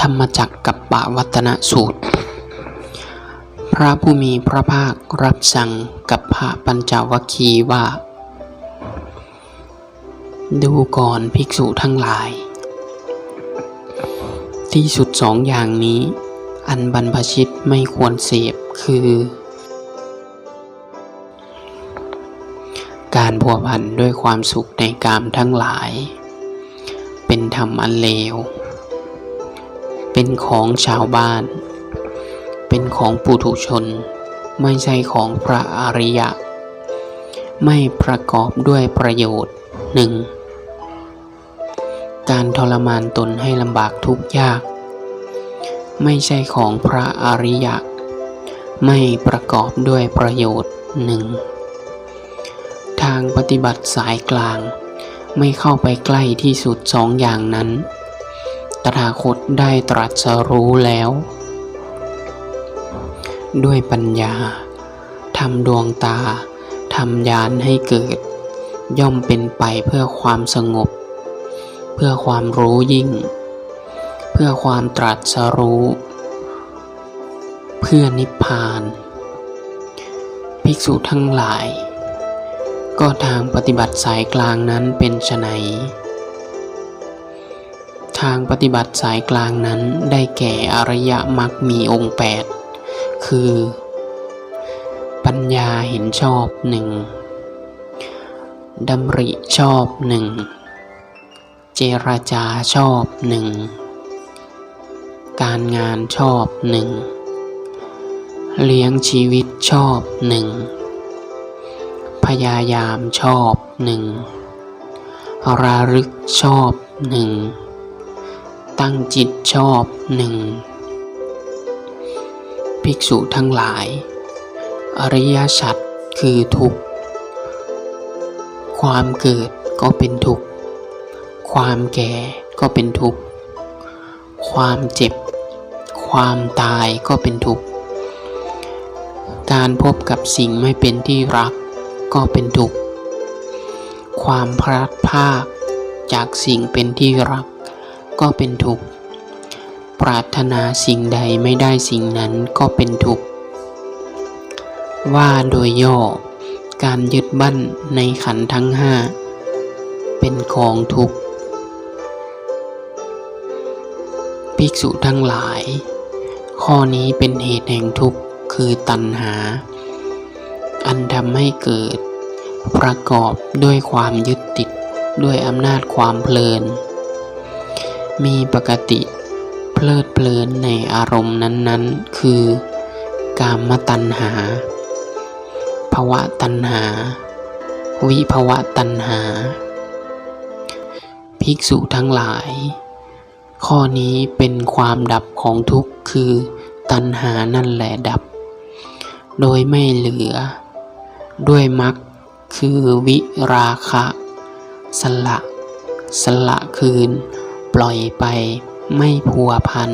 ธรรมจักรกับปวัตนสูตร พระผู้มีพระภาครับสั่งกับพระปัญจวคีว่า ดูก่อนภิกษุทั้งหลาย ที่สุดสองอย่างนี้ อันบรรพชิตไม่ควรเสพคือ การพัวพันด้วยความสุขในกามทั้งหลาย เป็นธรรมอันเลว เป็นของชาวบ้าน เป็นของปุถุชน ไม่ใช่ของพระอริยะ ไม่ประกอบด้วยประโยชน์หนึ่งการทรมานตนให้ลำบากทุกข์ยาก ไม่ใช่ของพระอริยะ ไม่ประกอบด้วยประโยชน์หนึ่งทางปฏิบัติสายกลาง ไม่เข้าไปใกล้ที่สุดสองอย่างนั้น ตถาคตได้ตรัสรู้แล้ว ด้วยปัญญาทำดวงตาทำญาณให้เกิด ย่อมเป็นไปเพื่อความสงบ เพื่อความรู้ยิ่ง เพื่อความตรัสรู้ เพื่อนิพพาน ภิกษุทั้งหลาย ก็ทางปฏิบัติสายกลางนั้นเป็นไฉน ทางปฏิบัติสายกลางนั้นได้แก่อริยมรรคมีองค์แปดคือ ปัญญาเห็นชอบหนึ่งดำริชอบหนึ่งเจรจาชอบหนึ่งการงานชอบหนึ่งเลี้ยงชีวิตชอบหนึ่งพยายามชอบหนึ่งระลึกชอบหนึ่ง ตั้งจิตชอบหนึ่งภิกษุทั้งหลาย อริยสัจคือทุกข์ ความเกิดก็เป็นทุกข์ ความแก่ก็เป็นทุกข์ ความเจ็บ ความตายก็เป็นทุกข์ การพบกับสิ่งไม่เป็นที่รักก็เป็นทุกข์ ความพลัดพากจากสิ่งเป็นที่รัก ก็เป็นทุกข์ ปรารถนาสิ่งใดไม่ได้สิ่งนั้นก็เป็นทุกข์ ว่าโดยย่อ การยึดมั่นในขันทั้งห้าเป็นของทุกข์ ภิกษุทั้งหลาย ข้อนี้เป็นเหตุแห่งทุกข์คือตัณหา อันทำให้เกิด ประกอบด้วยความยึดติดด้วยอำนาจความเพลิน มีปกติ เพลิดเพลินในอารมณ์นั้นๆ คือ กามตัณหา ภวะตัณหา วิภวะตัณหา ภิกษุทั้งหลาย ข้อนี้เป็นความดับของทุกข์คือตัณหานั่นแหละดับ โดยไม่เหลือ ด้วยมรรคคือวิราคะ สละ สละคืน ปล่อยไปไม่พัวพัน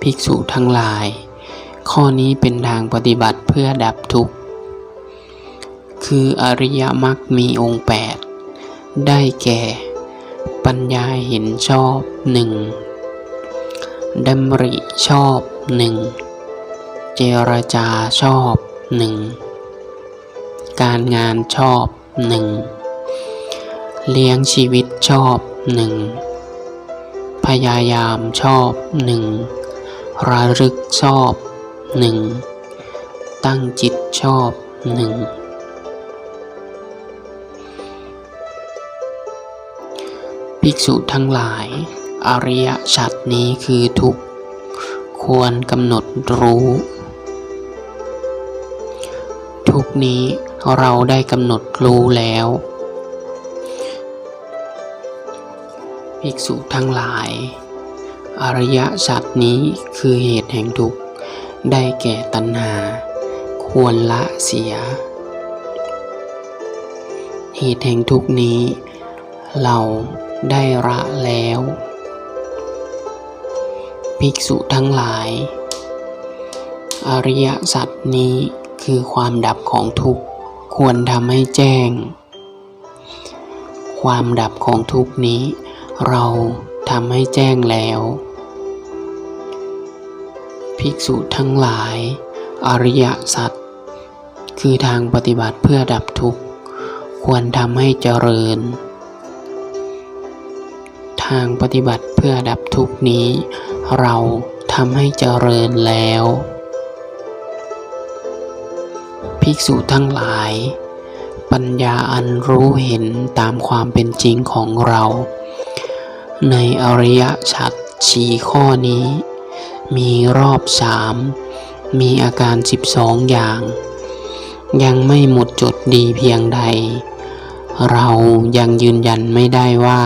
ภิกษุทั้งหลาย ข้อนี้เป็นทางปฏิบัติเพื่อดับทุกข์ คืออริยมรรคมีองค์แปดได้แก่ ปัญญาเห็นชอบหนึ่งดำริชอบหนึ่งเจรจาชอบหนึ่งการงานชอบหนึ่ง เลี้ยงชีวิตชอบหนึ่งพยายามชอบหนึ่งระลึกชอบหนึ่งตั้งจิตชอบหนึ่งภิกษุทั้งหลาย อริยสัจนี้คือทุกข์ควรกำหนดรู้ ทุกนี้เราได้กำหนดรู้แล้ว ภิกษุทั้งหลาย อริยสัจนี้คือเหตุแห่งทุกข์ ได้แก่ตัณหา ควรละเสีย เหตุแห่งทุกข์นี้ เราได้ละแล้ว ภิกษุทั้งหลาย อริยสัจนี้คือความดับของทุกข์ ควรทำให้แจ้ง ความดับของทุกข์นี้ เราทำให้แจ้งแล้ว ภิกษุทั้งหลาย อริยสัจคือทางปฏิบัติเพื่อดับทุกข์ ควรทำให้เจริญ ทางปฏิบัติเพื่อดับทุกข์นี้ เราทำให้เจริญแล้ว ภิกษุทั้งหลาย ปัญญาอันรู้เห็นตามความเป็นจริงของเรา ในอริยชัดชีข้อนี้ มีรอบสามมีอาการ 12 อย่าง ยังไม่หมดจดดีเพียงใด เรายังยืนยันไม่ได้ว่า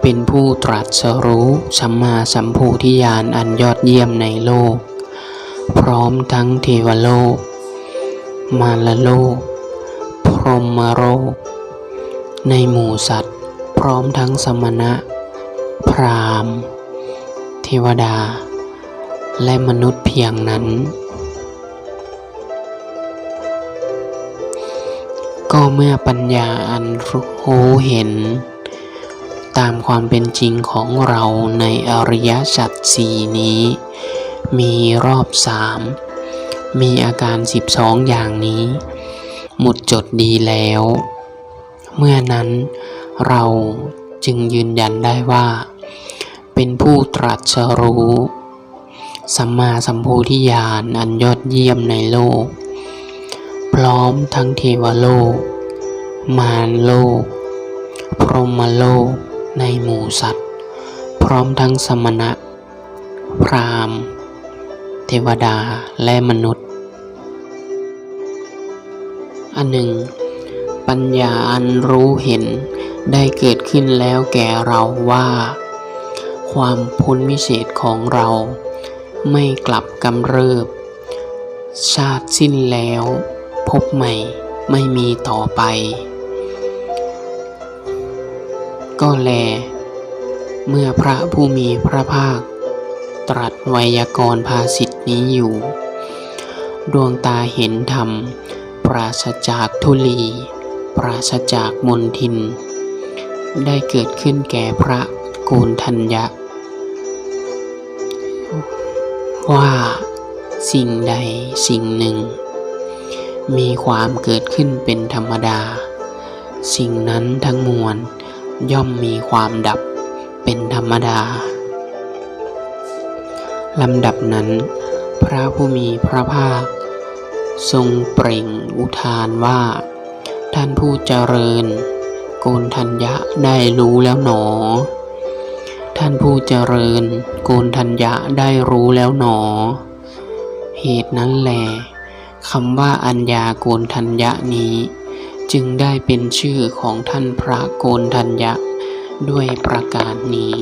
เป็นผู้ตรัสรู้สัมมาสัมโพธิญาณอันยอดเยี่ยมในโลก พร้อมทั้งเทวโลก มารโลก พรหมโลก ในหมู่สัตว์ พร้อมทั้งสมณะ พราหมณ์ เทวดา และมนุษย์เพียงนั้น ก็เมื่อปัญญาอันรู้เห็น ตามความเป็นจริงของเราในอริยสัจสี่นี้ มีรอบสามมีอาการ 12 อย่างนี้ หมดจดดีแล้ว เมื่อนั้น เราจึงยืนยันได้ว่า เป็นผู้ตรัสรู้สัมมาสัมโพธิญาณอันยอดเยี่ยมในโลก พร้อมทั้งเทวโลก มารโลก พรหมโลกในหมู่สัตว์ พร้อมทั้งสมณะ พราหมณ์ เทวดาและมนุษย์ อันหนึ่ง ปัญญาอันรู้เห็น ได้เกิดขึ้นแล้วแก่เราว่า ความพ้นวิเศษของเราไม่กลับกำเริบ ชาติสิ้นแล้ว พบใหม่ไม่มีต่อไป ก็แล เมื่อพระผู้มีพระภาค ตรัสไวยากรณ์ภาสิทธินี้อยู่ ดวงตาเห็นธรรม ปราศจากทุลี ปราศจากมนทิน ได้เกิดขึ้นแก่พระโกนทัญญะ ว่าสิ่งใดสิ่งหนึ่ง มีความเกิดขึ้นเป็นธรรมดา สิ่งนั้นทั้งมวลย่อมมีความดับเป็นธรรมดาลำดับนั้น พระผู้มีพระภาค ทรงเปล่งอุทานว่า ท่านผู้เจริญ โกนทัญญะได้รู้แล้วหนอ ท่านผู้เจริญ โกนทัญญะได้รู้แล้วหนอ เหตุนั้นแหลคำว่าอัญญาโกนทัญญะนี้ จึงได้เป็นชื่อของท่านพระโกนทัญญะด้วยประการนี้